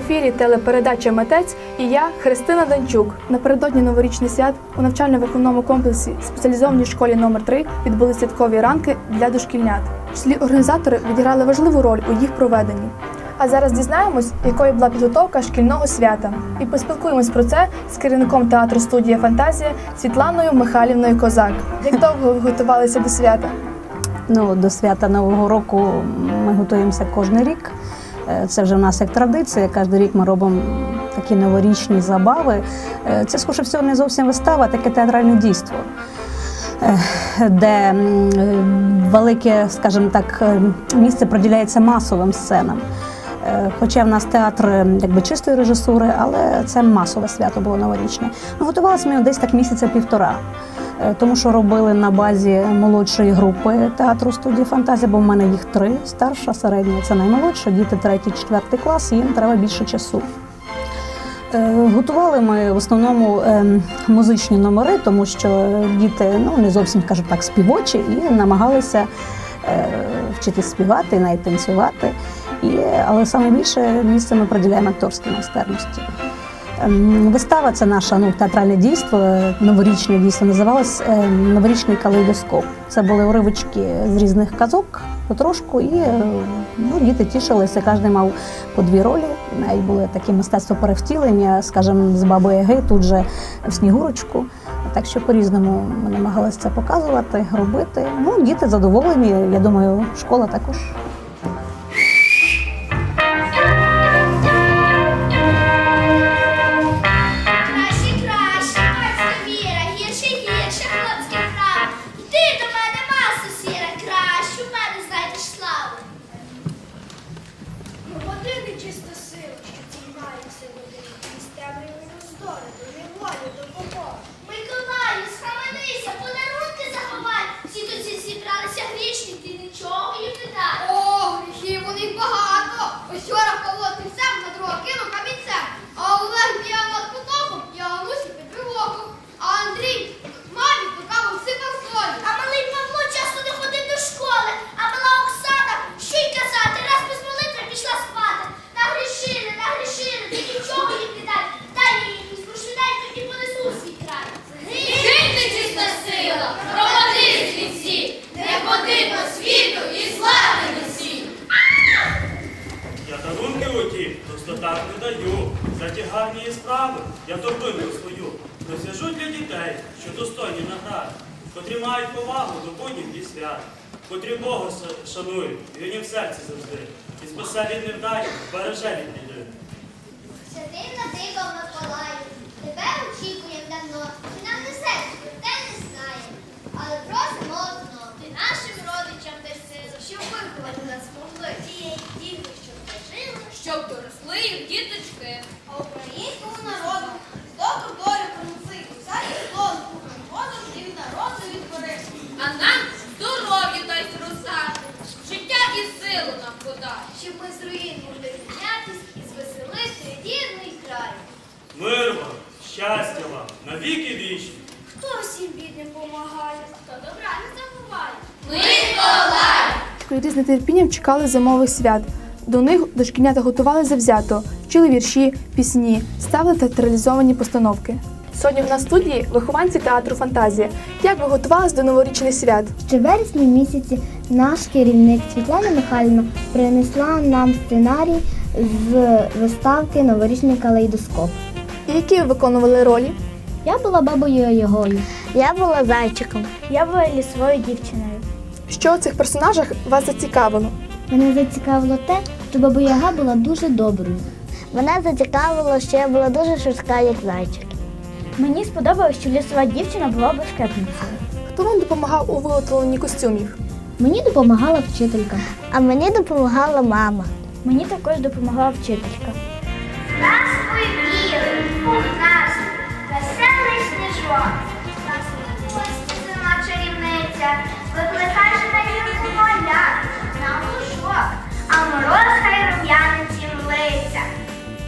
телепередача Митець і я, Христина Данчук. Напередодні новорічних свят у навчально-виховному комплексі спеціалізованій школі номер 3 відбули святкові ранки для дошкільнят. В числі організатори відіграли важливу роль у їх проведенні. А зараз дізнаємось, якою була підготовка шкільного свята, і поспілкуємось про це з керівником театру студія Фантазія Світланою Михайлівною Козак. Як довго ви готувалися до свята? Ну, до свята Нового року ми готуємося кожен рік. Е, Це вже в нас як традиція. Кожен рік ми робимо такі новорічні забави. Е, Це, скоріше всього, не зовсім вистава, а таке театральне дійство, е, де велике, скажімо так, місце приділяється масовим сценам. Хоча в нас театр якби чистої режисури, але це масове свято було новорічне. Ну, готувалися ми десь так місяця півтора. Е, Тому що робили на базі молодшої групи театру студії Фантазія, бо в мене їх три: старша, середня це наймолодша, діти третій, четвертий клас, їм треба більше часу. Е, Готували ми в основному ем, музичні номери, тому що діти ну, не зовсім, кажу так, співочі і намагалися е, вчитись співати, навіть танцювати. І, але саме більше місце ми приділяємо акторській майстерності. Ем, Вистава це наше ну, театральне дійство, новорічне дійство називалось е, Новорічний калейдоскоп. Це були уривочки з різних казок потрошку, і е, ну, діти тішилися, кожен мав по дві ролі. Навіть були такі мистецтво перевтілення, скажімо, з баби Яги, тут же в Снігурочку. Так що по-різному ми намагалися це показувати, робити. Ну, діти задоволені. Я думаю, школа також. Для дітей, що достойні награди, котрі мають повагу до буднів і свят, котрі Бога шанують, і він в серці завжди. І спасе від невдач, береже від біди. Святим Надико Миколаю, тебе очікуємо давно, ти нам не серце, те не знаємо. Але просимо одно, ти нашим родичам дай силу, щоб виховати нас могли тієї діти, щоб дожили, Щоб доросли їх діточки. а українському народу добру долю принеси, всякий слон, водом і від народу відбери. А нам здоров'я дай зростати, життя і силу нам подай. Щоб ми з руїн могли піднятись і звеселити рідний край. Мир вам, щастя вам, навіки вічні. Хто всім бідним помагає, хто добра не забуває. Школярі з нетерпінням чекали зимових свят. До них дошкільнята готували завзято, вчили вірші, пісні, ставили театралізовані постановки. Сьогодні в нас в студії вихованці театру Фантазія. Як ви готувались до новорічних свят? Ще в вересні місяці наш керівник Світлана Михайлівна принесла нам сценарій з виставки Новорічний калейдоскоп. Які виконували ролі? Я була бабою Ягою. Я була зайчиком. Я була лісовою дівчиною. Що у цих персонажах вас зацікавило? Мене зацікавило те, що баба Яга була дуже доброю. Мене зацікавило, що я була дуже швидка, як зайчик. Мені сподобалось, що лісова дівчина була башкетницею. Хто вам допомагав у виготовленні костюмів? Мені допомагала вчителька. А мені допомагала мама. Мені також допомагала вчителька. Білий, пухнастий, веселий сніжок. Нас у чарівниця, викликай же на гілку моля, на лужок, а мороз хай рум'янець їм лиця.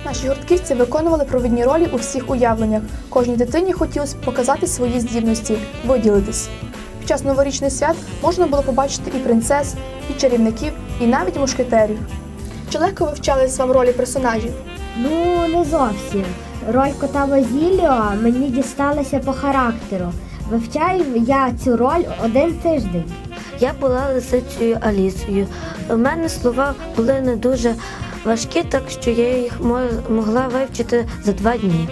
Наші гуртківці виконували провідні ролі у всіх уявленнях. Кожній дитині хотілося показати свої здібності, виділитись. Під час новорічних свят можна було побачити і принцес, і чарівників, і навіть мушкетерів. Чи легко вивчались вам ролі персонажів? Ну, не зовсім. Роль кота Базіліо мені дісталася по характеру. Вивчаю я цю роль один тиждень. Я була лисицею Алісою. У мене слова були не дуже важкі, так що я їх могла вивчити за два дні.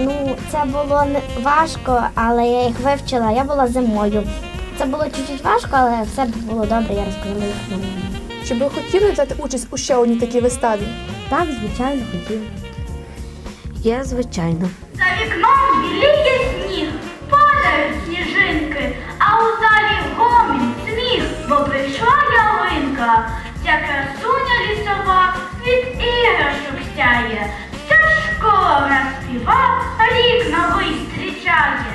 Ну, це було не важко, але я їх вивчила. Я була зимою. Це було чуть-чуть важко, але все було добре, я розказала їх. Чи ви хотіли взяти участь у ще одній такій виставі? Так, звичайно, хотів. Я, звичайно. За вікном біліє сніг, падають сніжинки, а у залі гомін, сміх, бо прийшла ялинка. Ця красуня лісова від іграшок сяє. Вся школа співа, рік новий зустрічає.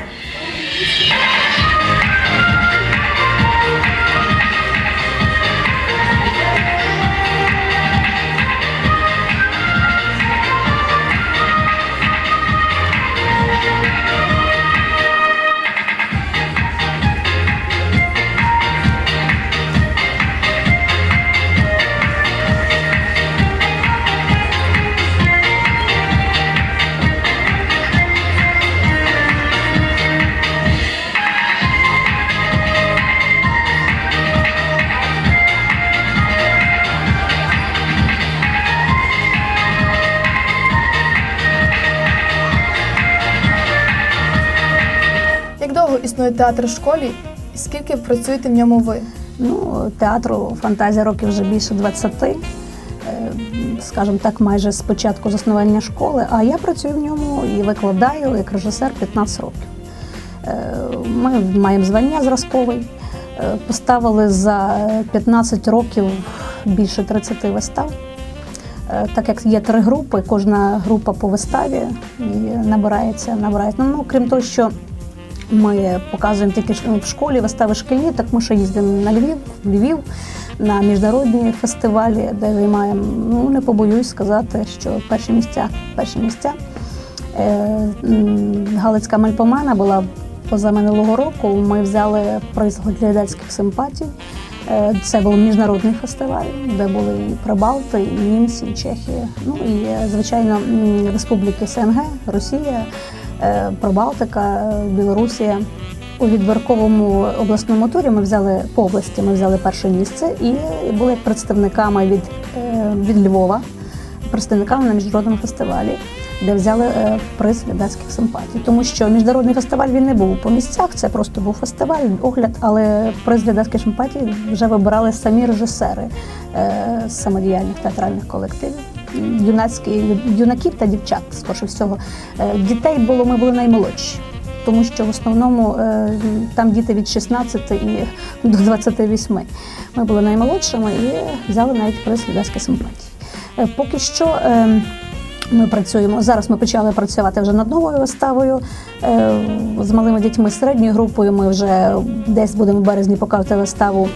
Існує театр в школі і скільки працюєте в ньому ви? Ну, театру фантазія років вже більше 20, е, скажімо так, майже з початку заснування школи. А я працюю в ньому і викладаю як режисер 15 років. Е, Ми маємо звання зразковий. Е, Поставили за 15 років більше 30 вистав. Так як є три групи, кожна група по виставі і набирається, набирається. Ну, крім того, що ми показуємо тільки в школі вистави шкільні, так ми ще їздимо на Львів, Львів на міжнародні фестивалі, де займаємо, ну не побоюсь сказати, що перші місця. Перші місця. Е, Галицька мальпомана була позаминулого року. Ми взяли приз глядацьких симпатій. Е, Це був міжнародний фестиваль, де були і Прибалти, і німці, і Чехія. Ну і звичайно республіки СНГ, Росія, Прибалтика, е, Білорусія. У відбірковому обласному турі ми взяли по області. Ми взяли перше місце і були представниками від, е, від Львова, представниками на міжнародному фестивалі, де взяли е, приз глядацьких симпатій. Тому що міжнародний фестиваль він не був по місцях, це просто був фестиваль, огляд, але приз глядацьких симпатій вже вибирали самі режисери е, самодіяльних театральних колективів. Юнацькі юнаків та дівчат, скоріше всього. Е, Дітей було, ми були наймолодші тому що в основному е, там діти від 16 і до 28. Ми були наймолодшими і взяли навіть приз глядацької симпатії. Е, Поки що ми працюємо. Зараз ми почали працювати вже над новою виставою з малими дітьми середньою групою. Ми вже десь будемо в березні показувати виставу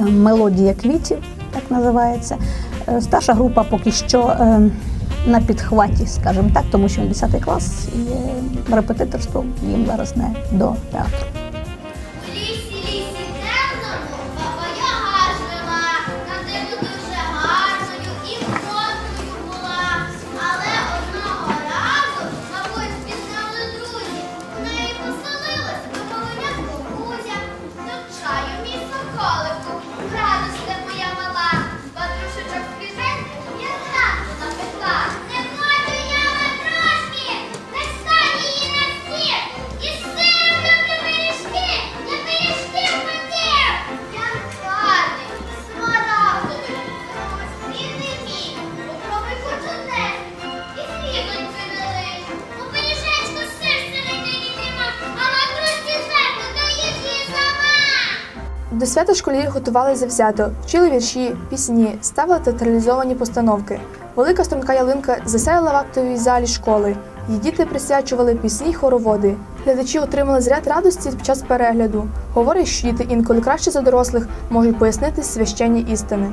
Мелодія квітів, так називається. Е, Старша група поки що е, на підхваті, скажімо так, тому що 10 клас і е, репетиторство їм зараз не до театру. До свята школярі готували завзято, вчили вірші, пісні, ставили театралізовані постановки. Велика струнка ялинка засяяла в актовій залі школи. Її діти присвячували пісні й хороводи. Глядачі отримали зряд радості під час перегляду. Говорять, що діти інколи краще за дорослих можуть пояснити священні істини.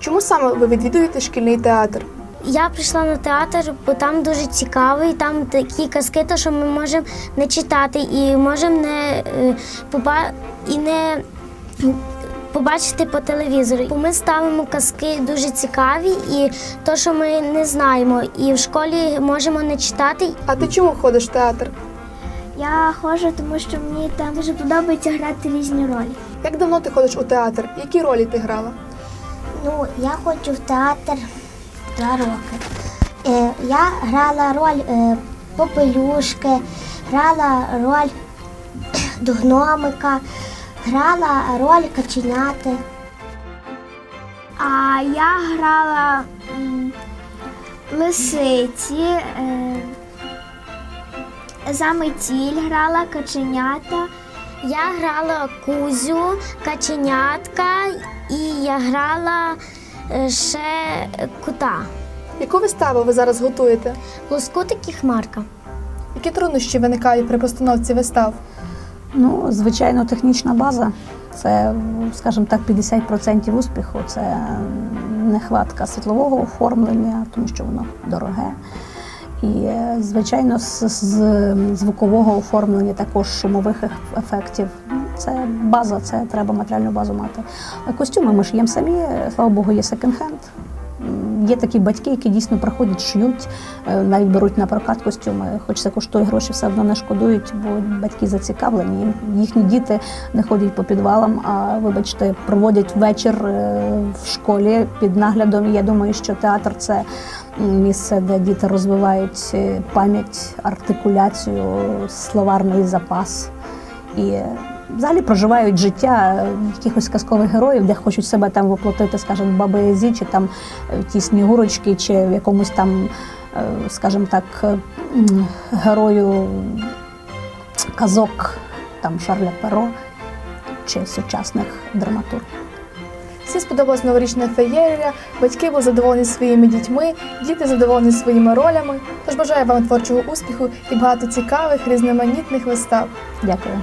Чому саме ви відвідуєте шкільний театр? Я прийшла на театр, бо там дуже цікавий, там такі казки, то що ми можемо не читати і можемо не е, і не побачити по телевізору. Бо ми ставимо казки дуже цікаві і то, що ми не знаємо, і в школі можемо не читати. А ти чому ходиш в театр? Я ходжу, тому що мені там дуже подобається грати різні ролі. Як давно ти ходиш у театр? Які ролі ти грала? Ну, я ходжу в театр два роки. Е, я грала роль е, попелюшки, грала роль до гномика, грала роль каченяти. А я грала лисиці, е, за метіль грала каченята. Я грала кузю, каченятка і я грала е, ще кута. Яку виставу ви зараз готуєте? Лоскутик і хмарка. Які труднощі виникають при постановці вистав? Ну, звичайно, технічна база. Це, скажімо так, 50% успіху. Це нехватка світлового оформлення, тому що воно дороге. І, звичайно, з, з звукового оформлення, також шумових ефектів. Це база, це треба матеріальну базу мати. Костюми ми шиємо самі, слава Богу, є секонд-хенд. Є такі батьки, які дійсно приходять, шиють, е, навіть беруть на прокат костюми, хоч це коштує гроші, все одно не шкодують, бо батьки зацікавлені. Їхні діти не ходять по підвалам, а вибачте, проводять вечір е, в школі під наглядом. Я думаю, що театр це місце, де діти розвивають е, пам'ять, артикуляцію, словарний запас. І взагалі проживають життя е, якихось казкових героїв, де хочуть себе там воплотити, скажімо, в Баби Язі, чи там е, в ті снігурочки, чи в якомусь там, е, скажімо так, е, герою казок там Шарля Перо чи сучасних драматургів. Всім сподобалась новорічна феєрія, батьки були задоволені своїми дітьми, діти задоволені своїми ролями. Тож бажаю вам творчого успіху і багато цікавих різноманітних вистав. Дякую.